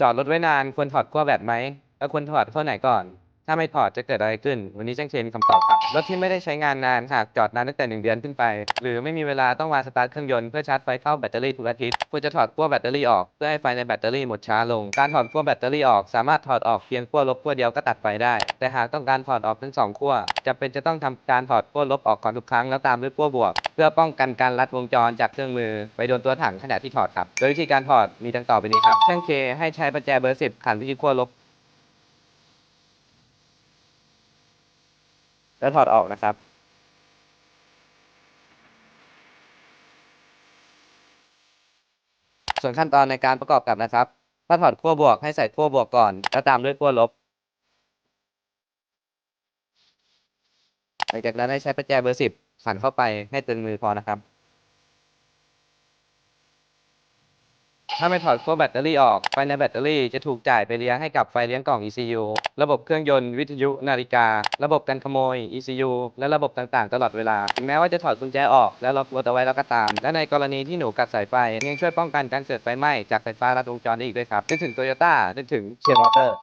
จอดรถไว้นานควรถอดขั้วแบตไหมแล้วควรถอดขั้วไหนก่อน ถ้าไม่ถอดจะเกิดอะไรขึ้น วันนี้ช่างเชนมีคำตอบครับ รถที่ไม่ได้ใช้งานนานหากจอดนานตั้งแต่ 1 เดือนขึ้นไป หรือไม่มีเวลาต้องมาสตาร์ทเครื่องยนต์เพื่อชาร์จไฟเข้าแบตเตอรี่ทุกอาทิตย์ควรจะถอดขั้วแบตเตอรี่ออกเพื่อให้ไฟในแบตเตอรี่หมดช้าลง การถอดขั้วแบตเตอรี่ออกสามารถถอดออกเพียงขั้วลบขั้วเดียวก็ตัดไฟได้ แต่หากต้องการถอดออกทั้งสองขั้วจำเป็นจะต้องทำการถอดขั้วลบออกก่อนทุกครั้งแล้วตามด้วยขั้วบวก เพื่อป้องกันการลัดวงจรจากเครื่องมือ ไปโดนตัวถังขณะที่ถอดครับ โดยวิธีการถอดมีดังต่อไปนี้ครับช่างเคให้ใช้ประแจเบอร์สิบขันไปที่ขั้วลบ แล้วถอดออกนะครับ ส่วนขั้นตอนในการประกอบกับนะครับ ถ้าถอดขั้วบวกให้ใส่ขั้วบวกก่อน แล้วตามด้วยขั้วลบ หลังจากนั้นให้ใช้ประแจเบอร์สิบขันเข้าไปให้ตึงมือพอนะครับ ถ้าไม่ถอดขั้วแบตเตอรี่ออก ไฟในแบตเตอรี่จะถูกจ่ายไปเลี้ยงให้กับไฟเลี้ยงกล่อง ECU ระบบเครื่องยนต์วิทยุนาฬิกา ระบบการขโมย ECU และระบบต่างๆ ตลอดเวลา ถึงแม้ว่าจะถอดกุญแจออกแล้วล็อกรถเอาไว้แล้วก็ตาม และในกรณีที่หนูกัดสายไฟยังช่วยป้องกันการเกิดไฟไหม้จากไฟฟ้ารัดวงจรได้อีกด้วยครับนึกถึงโตโยต้านึกถึงเชียร์มอเตอร์